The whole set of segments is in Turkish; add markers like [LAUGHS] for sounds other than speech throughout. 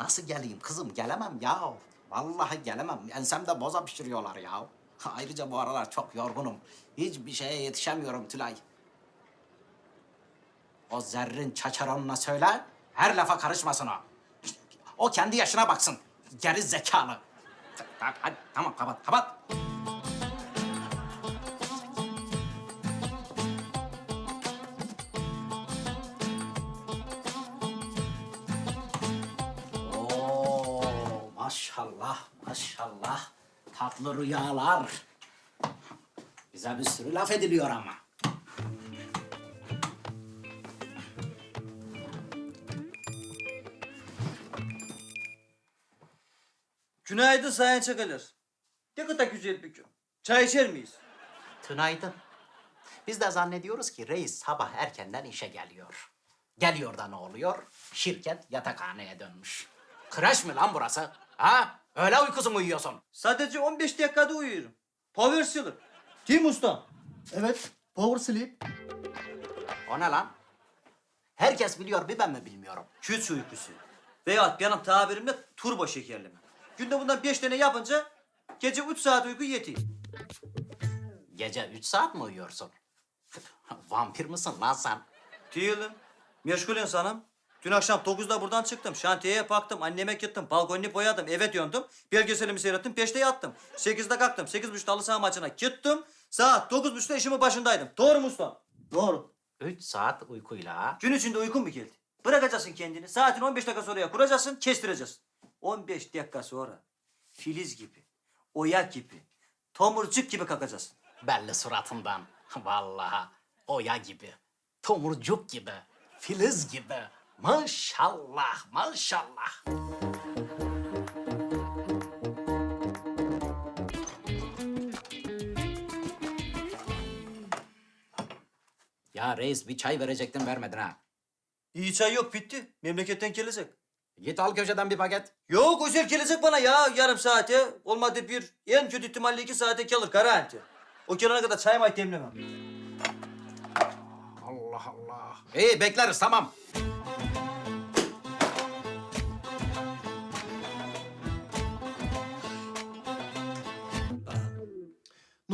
Nasıl geleyim kızım? Gelemem ya. Vallahi gelemem. Ensemde boza pişiriyorlar ya. [LAUGHS] Ayrıca bu aralar çok yorgunum. Hiçbir şeye yetişemiyorum Tülay. O zerrin çaçaronuna söyle, her lafa karışmasın o. O kendi yaşına baksın. Geri zekalı. Hadi, tamam kapat, kapat. Maşallah, maşallah. Tatlı rüyalar. Bize bir sürü laf ediliyor ama. Günaydın Sayın Çakalar. Ne kadar güzel bir gün. Çay içer miyiz? Tünaydın. Biz de zannediyoruz ki reis sabah erkenden işe geliyor. Geliyor da ne oluyor? Şirket yatakhaneye dönmüş. Kreş mi lan burası? Ha? Öyle uykusu mu uyuyorsun? Sadece 15 dakikada uyuyorum. Power sleep. Değil mi usta? Evet, power sleep. O ne lan? Herkes biliyor, bir ben mi bilmiyorum? Küç uykusu. Veya benim tabirimle turbo şekerleme. Günde bundan 5 tane yapınca gece 3 saat uyku yetiyor. Gece üç saat mi uyuyorsun? [LAUGHS] Vampir misin lan sen? Değilim. Meşgul insanım. Dün akşam 9'da buradan çıktım. Şantiyeye baktım, anneme gittim, balkonunu boyadım, eve döndüm. Belgeselimi seyrettim, peşte yattım. 8'de kalktım, 8.30'da halı saha maçına gittim. Saat 9.30'da işimin başındaydım. Doğru mu usta? Doğru. Üç saat uykuyla? Gün içinde uykun mu geldi? Bırakacaksın kendini. Saatin 15 dakika sonraya kuracaksın, kestireceksin. 15 dakika sonra filiz gibi, oya gibi, tomurcuk gibi kalkacaksın. Belli suratından. [LAUGHS] Vallahi oya gibi, tomurcuk gibi, filiz gibi. Maşallah, maşallah. Ya reis bir çay verecektin vermedin ha. İyi çay yok bitti. Memleketten gelecek. Git al köşeden bir paket. Yok özel gelecek bana ya yarım saate. Olmadı bir en kötü ihtimalle iki saate gelir garanti. O gelene kadar çay may demlemem. Allah Allah. İyi bekleriz tamam.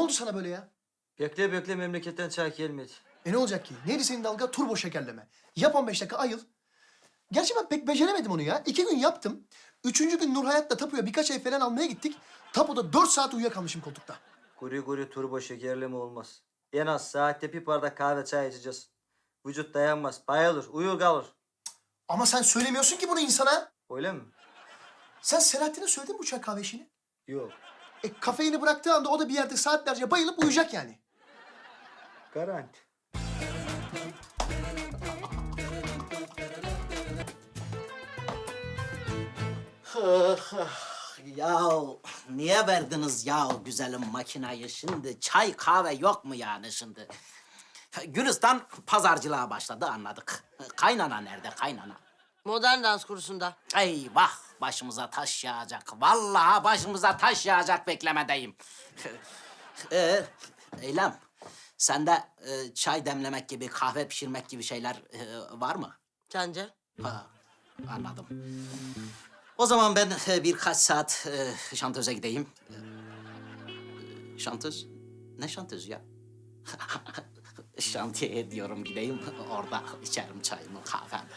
Oldu sana böyle ya? Bekle bekle memleketten çay gelmedi. E ne olacak ki? Neydi senin dalga? Turbo şekerleme. Yap 15 dakika ayıl. Gerçi ben pek beceremedim onu ya. İki gün yaptım. Üçüncü gün Nur Hayat'la Tapu'ya birkaç ev falan almaya gittik. Tapu'da dört saat uyuyakalmışım koltukta. Guri guri turbo şekerleme olmaz. En az saatte bir bardak kahve çay içeceğiz. Vücut dayanmaz, bayılır, uyur kalır. Ama sen söylemiyorsun ki bunu insana. Öyle mi? Sen Selahattin'e söyledin mi bu çay kahve işini? Yok. E kafeini bıraktığı anda o da bir yerde saatlerce bayılıp uyuyacak yani. Garanti. [LAUGHS] Ya niye verdiniz ya o güzelim makinayı şimdi? Çay kahve yok mu yani şimdi? Gülistan pazarcılığa başladı anladık. Kaynana nerede kaynana? Modern dans kursunda. Eyvah başımıza taş yağacak. Vallahi başımıza taş yağacak beklemedeyim. [LAUGHS] ee, Eylem sende e, çay demlemek gibi kahve pişirmek gibi şeyler e, var mı? Sence? Ha, anladım. O zaman ben e, birkaç saat e, şantöze gideyim. E, şantöz? Ne şantöz ya? [LAUGHS] Şantiyeye diyorum gideyim. Orada içerim çayımı, kahvemi.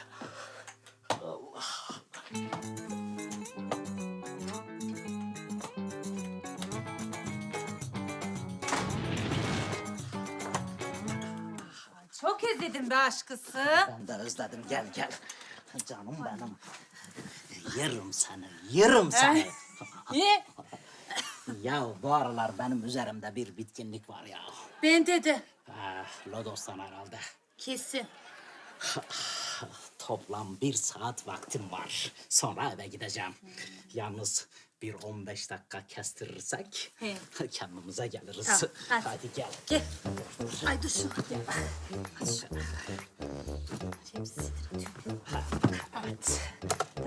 Çok özledim be aşkısı. Ben de özledim. Gel gel. Canım benim. Yerim seni, yerim seni. Niye? ya bu aralar benim üzerimde bir bitkinlik var ya. Bende de. Ah, Lodos'tan herhalde. Kesin. Toplam bir saat vaktim var. Sonra eve gideceğim. Yalnız bir 15 dakika kestirirsek He. [LAUGHS] kendimize geliriz. Tamam, [LAUGHS] hadi. gel. Gel. Ay dur şunu. Gel. Hadi şunu. Hadi Evet.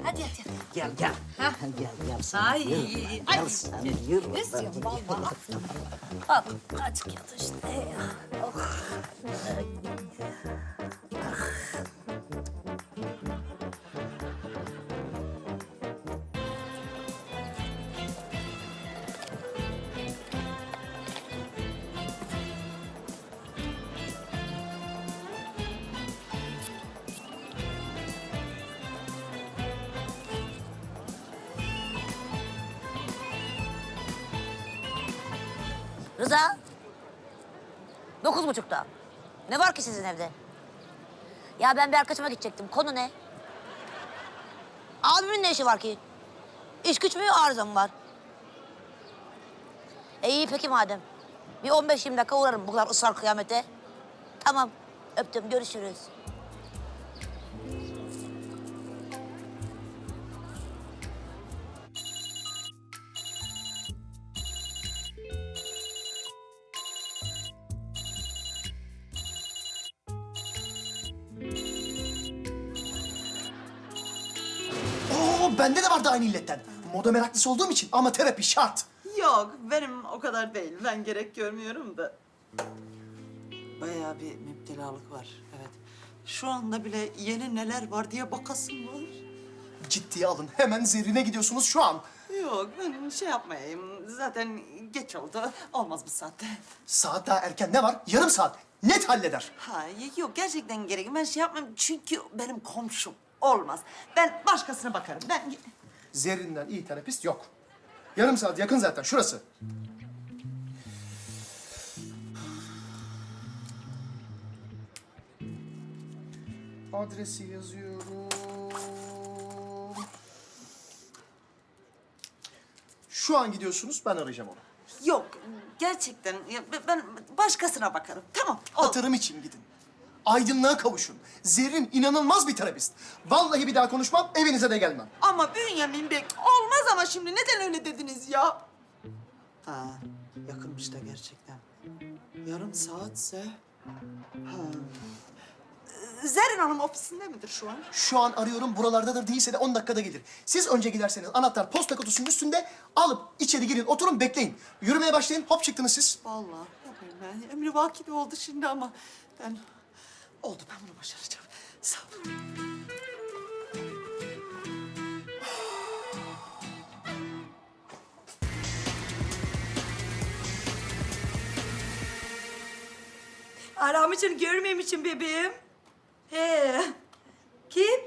hadi. hadi. Gel gel. Ha. Gel gel sen Ay, yürü. ay. Gel sen yürü. Ne istiyorsun valla? Al azıcık yat işte. Oh. Rıza. Dokuz buçukta. Ne var ki sizin evde? Ya ben bir arkadaşıma gidecektim. Konu ne? Abimin ne işi var ki? İş güç mü arıza mı var? E iyi peki madem. Bir 15-20 dakika uğrarım bu kadar ısrar kıyamete. Tamam. Öptüm. Görüşürüz. Bende de vardı aynı illetten. Moda meraklısı olduğum için ama terapi şart. Yok, benim o kadar değil. Ben gerek görmüyorum da. Bayağı bir müptelalık var, evet. Şu anda bile yeni neler var diye bakasım var. Ciddiye alın. Hemen zerrine gidiyorsunuz şu an. Yok, ben şey yapmayayım. Zaten geç oldu. Olmaz bu saatte. Saat daha erken ne var? Yarım saat. Net halleder. Ha, yok gerçekten gerek. Ben şey yapmam çünkü benim komşum. Olmaz. Ben başkasına bakarım. Ben... Zerrinden iyi terapist yok. Yarım saat yakın zaten şurası. Adresi yazıyorum. Şu an gidiyorsunuz, ben arayacağım onu. Yok, gerçekten. ya Ben başkasına bakarım. Tamam, oldu. Hatırım için gidin. Aydınlığa kavuşun. Zerrin inanılmaz bir terapist. Vallahi bir daha konuşmam, evinize de gelmem. Ama Bünyamin Bey olmaz ama şimdi neden öyle dediniz ya? Ha yakınmış da gerçekten. Yarım saatse. Ha. Zerrin Hanım ofisinde midir şu an? Şu an arıyorum, buralardadır değilse de 10 dakikada gelir. Siz önce giderseniz anahtar posta kutusunun üstünde alıp içeri girin, oturun, bekleyin. Yürümeye başlayın, hop çıktınız siz. Vallahi yapayım ben. Emri vakit oldu şimdi ama ben... Oldu ben bunu başaracağım. Sağ ol. Aramışsın görmemişsin bebeğim. He. Kim?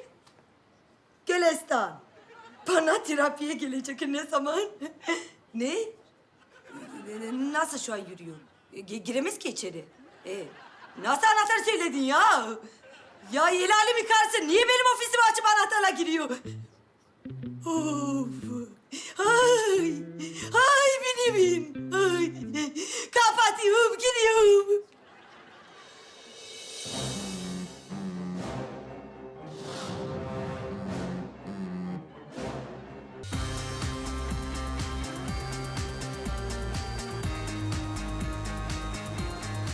Gülistan. Bana terapiye gelecek ne zaman? ne? Nasıl şu an yürüyor? Giremez ki içeri. E, nasıl anahtar söyledin ya? Ya el alemi karısı niye benim ofisimi açıp anahtarla giriyor? Of.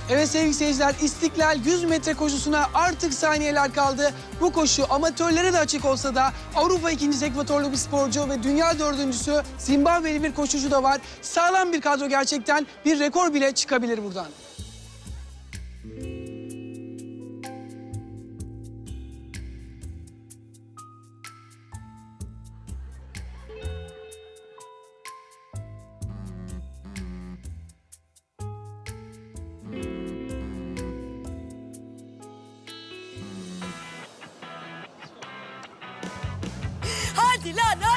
Evet sevgili seyirciler, İstiklal 100 metre koşusuna artık saniyeler kaldı. Bu koşu amatörlere de açık olsa da Avrupa ikincisi ekvatorlu bir sporcu ve dünya dördüncüsü Zimbabwe'li bir koşucu da var. Sağlam bir kadro gerçekten bir rekor bile çıkabilir buradan.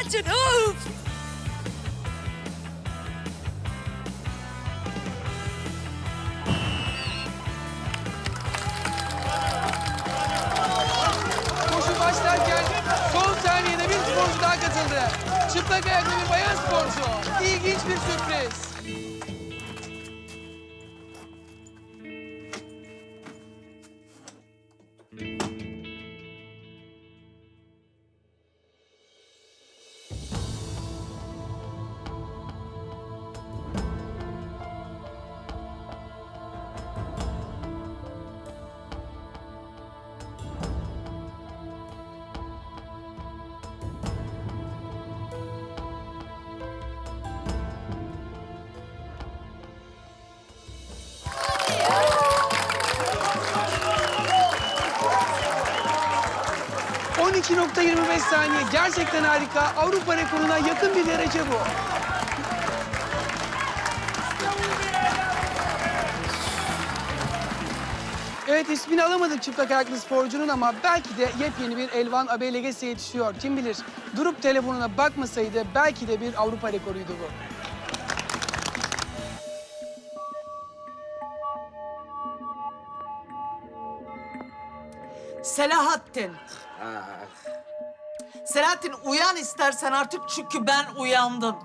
Lan açın of! Koşu başlarken son saniyede bir sporcu daha katıldı. Çıplak ayaklı bir bayan sporcu. İlginç bir sürpriz. 2.25 saniye gerçekten harika. Avrupa rekoruna yakın bir derece bu. Evet ismini alamadık çıplak ayaklı sporcunun ama belki de yepyeni bir Elvan Abeleges'e yetişiyor. Kim bilir durup telefonuna bakmasaydı belki de bir Avrupa rekoruydu bu. Selahattin. Selahattin uyan istersen artık çünkü ben uyandım.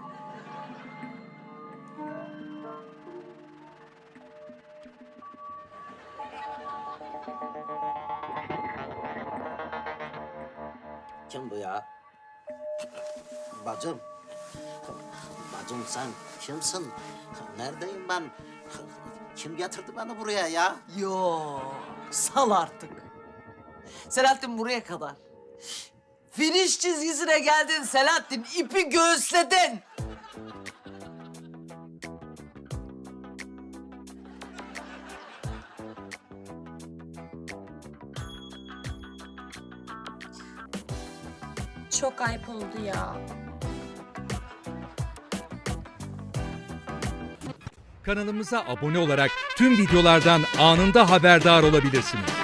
Kim bu ya? Bacım. Bacım sen kimsin? Neredeyim ben? Kim getirdi beni buraya ya? Yo, sal artık. Selahattin buraya kadar. Finish çizgisine geldin Selahattin, ipi göğüsledin. Çok ayıp oldu ya. Kanalımıza abone olarak tüm videolardan anında haberdar olabilirsiniz.